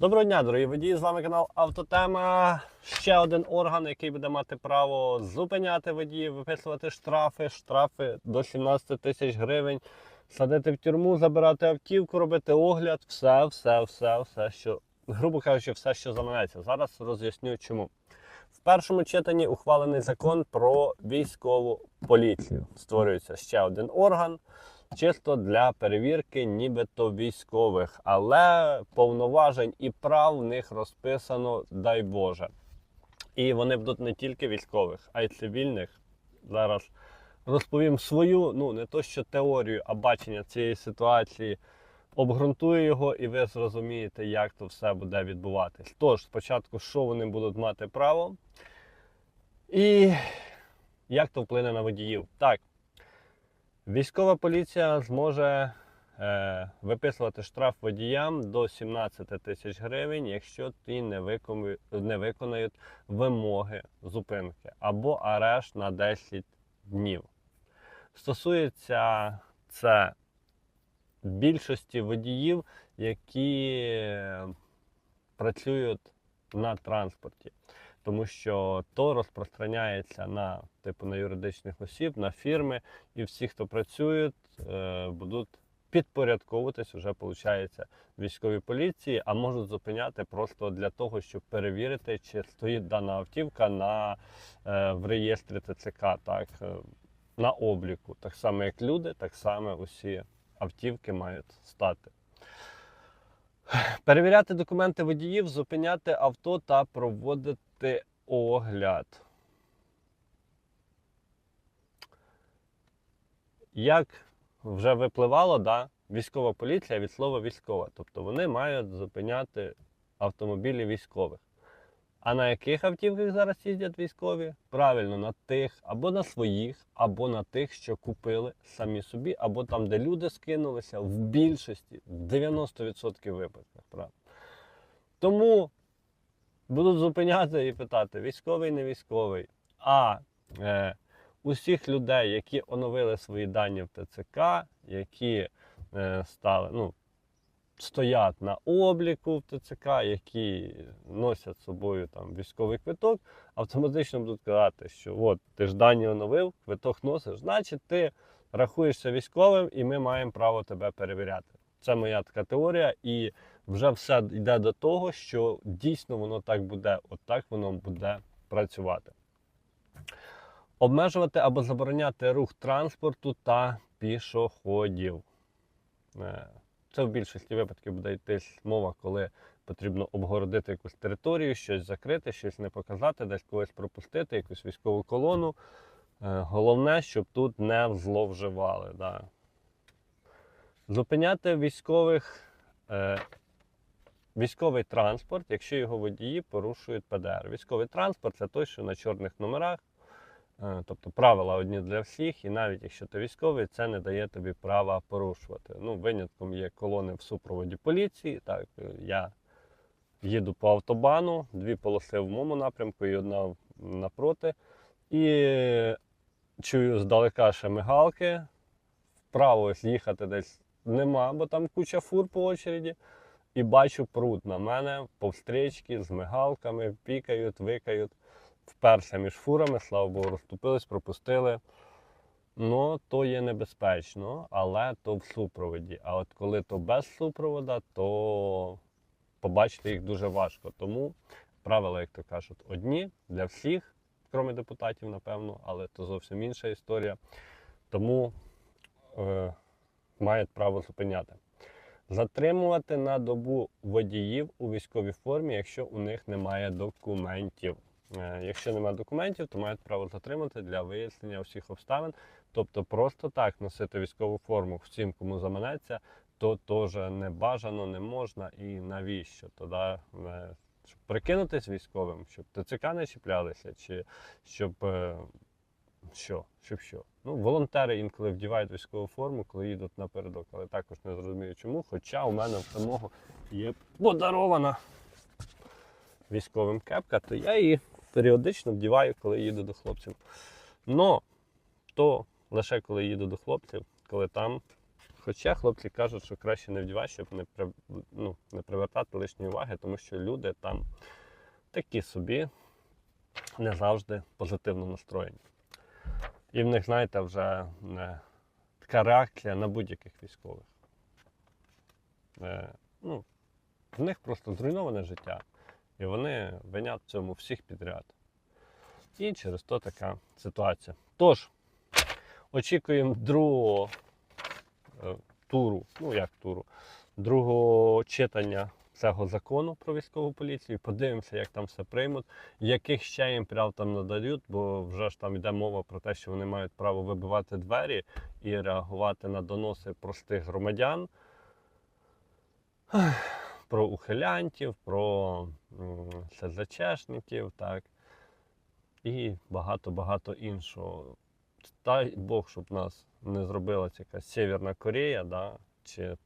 Доброго дня, дорогі водії! З вами канал Автотема. Ще один орган, який буде мати право зупиняти водіїв, виписувати штрафи, штрафи до 17 тисяч гривень, садити в тюрму, забирати автівку, робити огляд, все, все, все, все, що, грубо кажучи, все, що заманеться. Зараз роз'ясню чому. В першому читанні ухвалений закон про військову поліцію. Створюється ще один орган чисто для перевірки, нібито військових, але повноважень і прав в них розписано, дай Боже. І вони будуть не тільки військових, а й цивільних. Зараз розповім свою, ну не то що теорію, а бачення цієї ситуації. Обґрунтую його, і ви зрозумієте, як то все буде відбуватись. Тож, спочатку, що вони будуть мати право, і як то вплине на водіїв. Так, Військова поліція зможе е, виписувати штраф водіям до 17 тисяч гривень, якщо ті не, викону- не виконають вимоги зупинки або арешт на 10 днів. Стосується це більшості водіїв, які е, працюють на транспорті тому що то розпространяється на типу на юридичних осіб, на фірми, і всі, хто працюють, е, будуть підпорядковуватись вже виходить, військовій поліції, а можуть зупиняти просто для того, щоб перевірити, чи стоїть дана автівка на е, в реєстрі ТЦК, так е, на обліку. Так само, як люди, так само усі автівки мають стати. Перевіряти документи водіїв, зупиняти авто та проводити огляд. Як вже випливало, да, військова поліція від слова військова. Тобто вони мають зупиняти автомобілі військових. А на яких автівках зараз їздять військові? Правильно, на тих, або на своїх, або на тих, що купили самі собі, або там, де люди скинулися, в більшості, в 90% випадків. Правда. Тому будуть зупиняти і питати: військовий, не військовий. А е, усіх людей, які оновили свої дані в ТЦК, які е, стали, ну, стоять на обліку в ТЦК, які носять з собою там військовий квиток, автоматично будуть казати, що от ти ж дані оновив, квиток носиш, значить ти рахуєшся військовим, і ми маємо право тебе перевіряти. Це моя така теорія, і вже все йде до того, що дійсно воно так буде, от воно буде працювати. Обмежувати або забороняти рух транспорту та пішоходів. Е, це в більшості випадків буде йтись мова, коли потрібно обгородити якусь територію, щось закрити, щось не показати, десь когось пропустити, якусь військову колону. Е, Головне, щоб тут не зловживали. Да. Зупиняти військових, е, військовий транспорт, якщо його водії порушують ПДР. Військовий транспорт це той, що на чорних номерах. Е, Тобто правила одні для всіх, і навіть якщо ти військовий, це не дає тобі права порушувати. Ну, винятком є колони в супроводі поліції. Так, е, я їду по автобану, дві полоси в моєму напрямку і одна напроти. І чую здалека ще мигалки. Вправо їхати десь нема, бо там куча фур по очереді. І бачу пруд на мене повстрічки з мигалками, пікають, викають вперся між фурами, слава Богу, розступились, пропустили. Ну, то є небезпечно, але то в супроводі. А от коли то без супровода, то побачити їх дуже важко. Тому правила, як то кажуть, одні для всіх, крім депутатів, напевно, але то зовсім інша історія. Тому е, мають право зупиняти. Затримувати на добу водіїв у військовій формі, якщо у них немає документів. Е, Якщо немає документів, то мають право затримати для вияснення всіх обставин. Тобто просто так носити військову форму всім, кому заманеться, то теж не бажано, не можна і навіщо? Тоді, е, щоб прикинутись військовим, щоб ТЦК не чіплялися, чи щоб е, що? Щоб що? Ну, волонтери інколи вдівають військову форму, коли їдуть напередок, але також не зрозумію чому. Хоча у мене в самого є подарована військовим кепка, то я її періодично вдіваю, коли їду до хлопців. Но то лише коли їду до хлопців, коли там Хоча хлопці кажуть, що краще не вдівати, щоб не, при, ну, не привертати лишньої уваги, тому що люди там такі собі не завжди позитивно настроєні. І в них, знаєте, вже не, така реакція на будь-яких військових. Е, ну, в них просто зруйноване життя. І вони винять в цьому всіх підряд. І через то така ситуація. Тож, очікуємо другого е, туру, ну як туру, другого читання цього закону про військову поліцію. Подивимося, як там все приймуть, яких ще їм прав там надають, бо вже ж там йде мова про те, що вони мають право вибивати двері і реагувати на доноси простих громадян. Про ухилянтів, про СЗЧшників, так. І багато-багато іншого. Дай Бог, щоб нас не зробила якась Сєвєрна Корея, да, чи